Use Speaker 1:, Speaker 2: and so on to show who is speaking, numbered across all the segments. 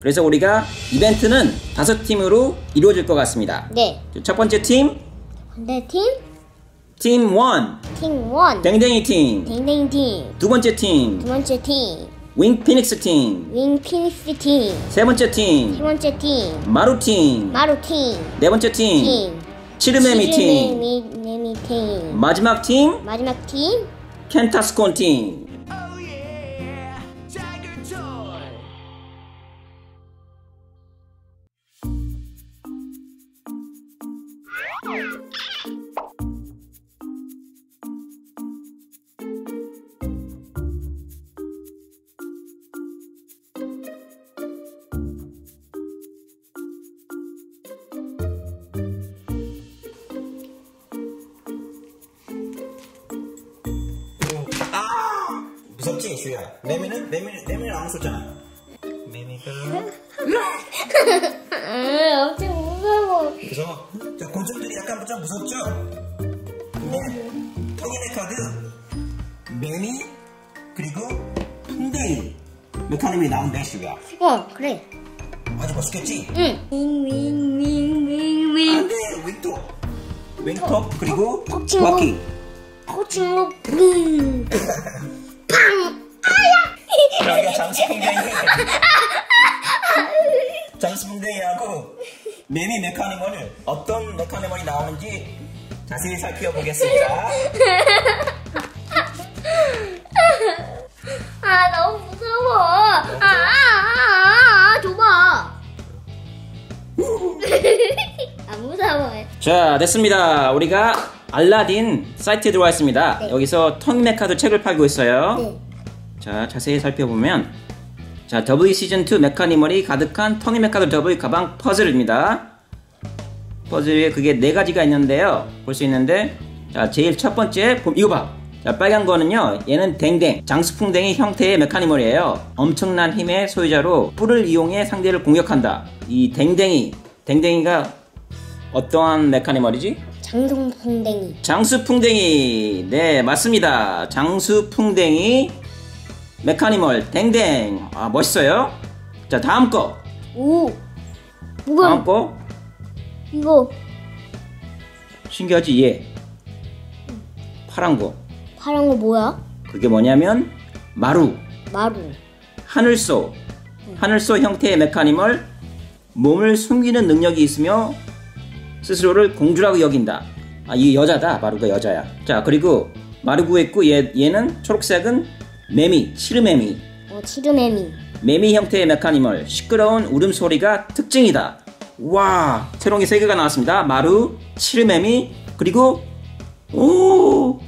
Speaker 1: 그래서 우리가 이벤트는 다섯 팀으로 이루어질 것 같습니다.
Speaker 2: 네.
Speaker 1: 첫 번째 팀,
Speaker 2: 근데 팀?
Speaker 1: 팀 1,
Speaker 2: 팀 원.
Speaker 1: 댕댕이 팀.
Speaker 2: 댕댕 팀.
Speaker 1: 두 번째 팀,
Speaker 2: 두 번째 팀.
Speaker 1: 윙 피닉스 팀.
Speaker 2: 윙 피닉스 팀.
Speaker 1: 세 번째
Speaker 2: 세
Speaker 1: 팀,
Speaker 2: 번째 팀.
Speaker 1: 마루 팀.
Speaker 2: 마루 팀.
Speaker 1: 네 번째 팀,
Speaker 2: 팀.
Speaker 1: 치르메미 팀.
Speaker 2: 치르메미 팀.
Speaker 1: 마지막 팀,
Speaker 2: 마지막 팀.
Speaker 1: 켄타스콘 팀. 무섭지, 슈야? 매미는? 매미는, 매미는 안 무섭잖아. 매미가.
Speaker 2: 아, 엄청 무서워.
Speaker 1: 무서워. 자, 곤충들이 약간 좀 무섭죠? 근데, 텅이네 카드, 매미, 그리고 풍뎅이. 메카님이 나온대, 슈야.
Speaker 2: 어, 그래.
Speaker 1: 아주 멋있겠지?
Speaker 2: 응. 윙윙윙윙윙.
Speaker 1: 안 돼, 윙톱. 윙톱, 그리고.
Speaker 2: 코칭로 붕. 팡.
Speaker 1: 여기가 장수풍뎅이. 장수풍뎅이하고 매미 메카니멀을 어떤 메카니멀이 나오는지 자세히 살펴보겠습니다.
Speaker 2: 아, 너무 무서워. 아, 아, 아, 아, 줘봐. 아, 무서워.
Speaker 1: 자, 됐습니다. 우리가 알라딘 사이트에 들어와 있습니다.
Speaker 2: 네.
Speaker 1: 여기서 텅메카드 책을 팔고 있어요.
Speaker 2: 네.
Speaker 1: 자, 자세히 살펴보면 자, W 시즌 2 메카니멀이 가득한 텅이 메카드 W 가방 퍼즐입니다. 퍼즐에 그게 네 가지가 있는데요. 볼 수 있는데 자, 제일 첫 번째 봄- 이거 봐. 자, 빨간 거는요. 얘는 댕댕, 장수풍뎅이 형태의 메카니멀이에요. 엄청난 힘의 소유자로 뿔을 이용해 상대를 공격한다. 이 댕댕이, 댕댕이가 어떠한 메카니멀이지?
Speaker 2: 장성풍뎅이.
Speaker 1: 장수풍뎅이 네 맞습니다 장수풍뎅이 메카니멀 댕댕. 아 멋있어요? 자 다음 거.
Speaker 2: 오.
Speaker 1: 다음
Speaker 2: 뭐야?
Speaker 1: 거.
Speaker 2: 이거.
Speaker 1: 신기하지? 얘 파란 거.
Speaker 2: 파란 거 뭐야?
Speaker 1: 그게 뭐냐면 마루.
Speaker 2: 마루.
Speaker 1: 하늘소. 하늘소 형태의 메카니멀. 몸을 숨기는 능력이 있으며 스스로를 공주라고 여긴다. 아 이 여자다. 마루가 여자야. 자 그리고 마루구에 있고 얘, 얘는 초록색은 매미 치르매미
Speaker 2: 어, 치르메미.
Speaker 1: 매미 형태의 메카니멀 시끄러운 울음소리가 특징이다 와 새로운 게세 개가 나왔습니다 마루 치르매미 그리고 오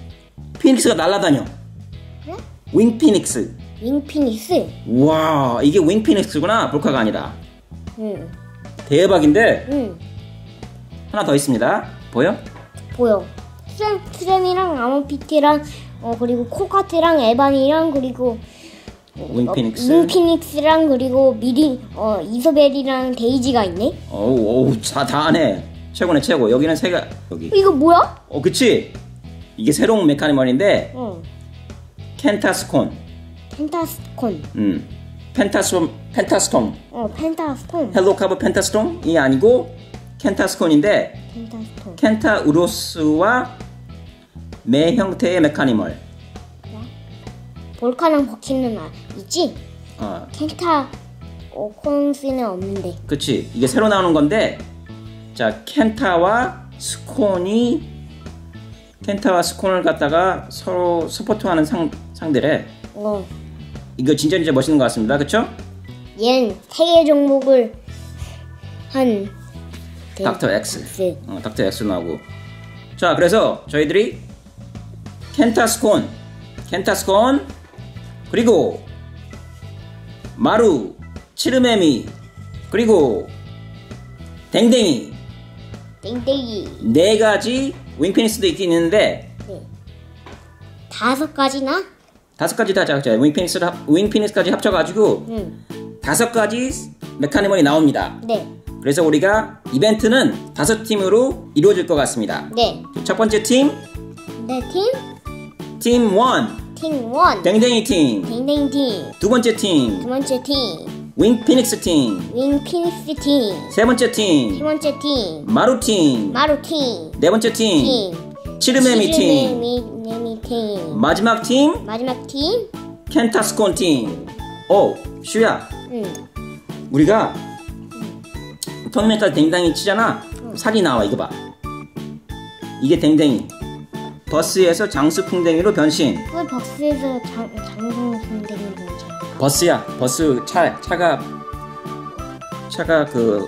Speaker 1: 피닉스가 날아다녀
Speaker 2: 그래?
Speaker 1: 윙 피닉스
Speaker 2: 윙 피닉스.
Speaker 1: 와 이게 윙 피닉스구나 볼카가 아니라
Speaker 2: 응.
Speaker 1: 대박인데
Speaker 2: 응.
Speaker 1: 하나 더 있습니다 보여?
Speaker 2: 보여. 트램, 트램이랑 아모피티랑 어 그리고 코카트랑 에반이랑 그리고
Speaker 1: 윙 피닉스
Speaker 2: 윙 피닉스랑 그리고 미리 어 이소벨이랑 데이지가 있네.
Speaker 1: 어우 어우 다, 다 하네 최고네 최고 여기는 세가 여기
Speaker 2: 이거 뭐야?
Speaker 1: 어 그치 이게 새로운 메카니멀인데
Speaker 2: 어.
Speaker 1: 켄타스콘
Speaker 2: 펜타스콘.
Speaker 1: 음 펜타스톰 펜타스톰
Speaker 2: 어 펜타스톤.
Speaker 1: 헬로카브 펜타스톰이 아니고 켄타스콘인데
Speaker 2: 펜타스톤.
Speaker 1: 켄타우로스와 매 형태의 메카니멀
Speaker 2: 볼카랑 버키는 아, 있지?
Speaker 1: 어
Speaker 2: 켄타 어, 콘스는 없는데.
Speaker 1: 그치 이게 새로 나오는 건데 자 켄타와 스콘이 켄타와 스콘을 갖다가 서로 서포트하는 상, 상대래
Speaker 2: 어.
Speaker 1: 이거 진짜 진짜 멋있는 것 같습니다 그쵸?
Speaker 2: 얘는 세개 종목을 한 네.
Speaker 1: 닥터 X
Speaker 2: 네.
Speaker 1: 어, 닥터 X 나오고 자 그래서 저희들이 켄타스콘 켄타스콘 그리고 마루 치르메미 그리고 댕댕이
Speaker 2: 땡땡이
Speaker 1: 네 가지 윙피니스도 있긴 있는데
Speaker 2: 네. 다섯 가지나?
Speaker 1: 다섯 가지 다 자, 자, 윙피니스 윙피니스까지 합쳐가지고
Speaker 2: 응.
Speaker 1: 다섯 가지 메카니멀이 나옵니다.
Speaker 2: 네.
Speaker 1: 그래서 우리가 이벤트는 다섯 팀으로 이루어질 것 같습니다.
Speaker 2: 네.
Speaker 1: 첫 번째 팀,
Speaker 2: 네 팀,
Speaker 1: 팀 1,
Speaker 2: 팀 원,
Speaker 1: 댕댕이 팀.
Speaker 2: 댕댕이 팀.
Speaker 1: 두 번째 팀,
Speaker 2: 두 번째 팀,
Speaker 1: 윙 피닉스 팀.
Speaker 2: 윙 피닉스 팀.
Speaker 1: 세 번째
Speaker 2: 세
Speaker 1: 팀.
Speaker 2: 번째 팀.
Speaker 1: 마루 팀.
Speaker 2: 마루 팀.
Speaker 1: 네 번째 팀.
Speaker 2: 팀.
Speaker 1: 치르메미 팀.
Speaker 2: 치르메미 팀.
Speaker 1: 마지막 팀.
Speaker 2: 마지막 팀.
Speaker 1: 켄타스콘 팀. 오, 슈야.
Speaker 2: 응.
Speaker 1: 우리가 토니메카 댕댕이 치잖아. 사진 나와 이거 봐. 이게 댕댕이. 버스에서 장수풍뎅이로 변신.
Speaker 2: 왜 버스에서 장 선생님 분이죠?
Speaker 1: 버스야. 버스 차 차가 차가 그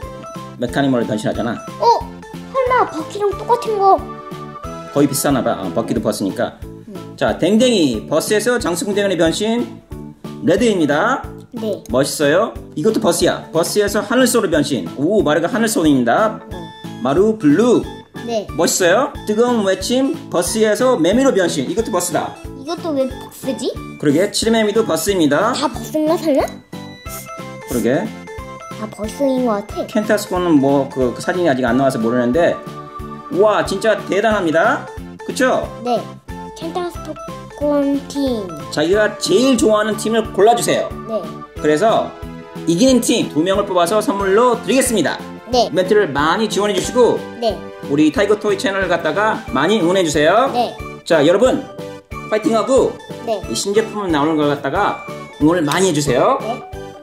Speaker 1: 메카니멀로 변신하잖아.
Speaker 2: 어? 설마 바퀴랑 똑같은 거?
Speaker 1: 거의 비슷하나 봐. 어, 버기도 버스니까. 자, 댕댕이 버스에서 장수풍뎅이로 변신. 레드입니다.
Speaker 2: 네.
Speaker 1: 멋있어요. 이것도 버스야. 버스에서 하늘소로 변신. 오, 마루가 하늘소입니다.
Speaker 2: 어.
Speaker 1: 마루 블루.
Speaker 2: 네.
Speaker 1: 멋있어요. 뜨거운 외침. 버스에서 매미로 변신. 이것도 버스다.
Speaker 2: 이것도 왜 버스지?
Speaker 1: 그러게 치르매미도 버스입니다.
Speaker 2: 다 버스인가 설마?
Speaker 1: 그러게
Speaker 2: 다 버스인 것 같아.
Speaker 1: 켄타스코는 뭐 그 사진이 아직 안 나와서 모르는데 와 진짜 대단합니다. 그쵸?
Speaker 2: 네. 켄타스토콘 팀.
Speaker 1: 자기가 제일 좋아하는 팀을 골라주세요.
Speaker 2: 네.
Speaker 1: 그래서 이기는 팀 두 명을 뽑아서 선물로 드리겠습니다.
Speaker 2: 네.
Speaker 1: 이벤트를 많이 지원해 주시고
Speaker 2: 네.
Speaker 1: 우리 타이거 토이 채널을 갖다가 많이 응원해 주세요.
Speaker 2: 네.
Speaker 1: 자, 여러분 파이팅하고
Speaker 2: 네.
Speaker 1: 이 신제품 나오는 걸 갖다가 응원을 많이 해 주세요.
Speaker 2: 네.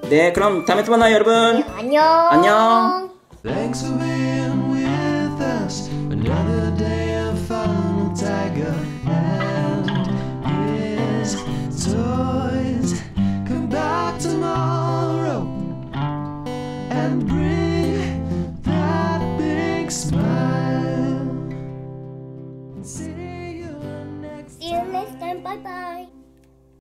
Speaker 1: 네, 그럼 다음에 또 만나요, 여러분.
Speaker 2: 네, 안녕.
Speaker 1: 안녕.
Speaker 3: Thanks for being with us. Another day of Final Tiger and his toys. Come back tomorrow and bring.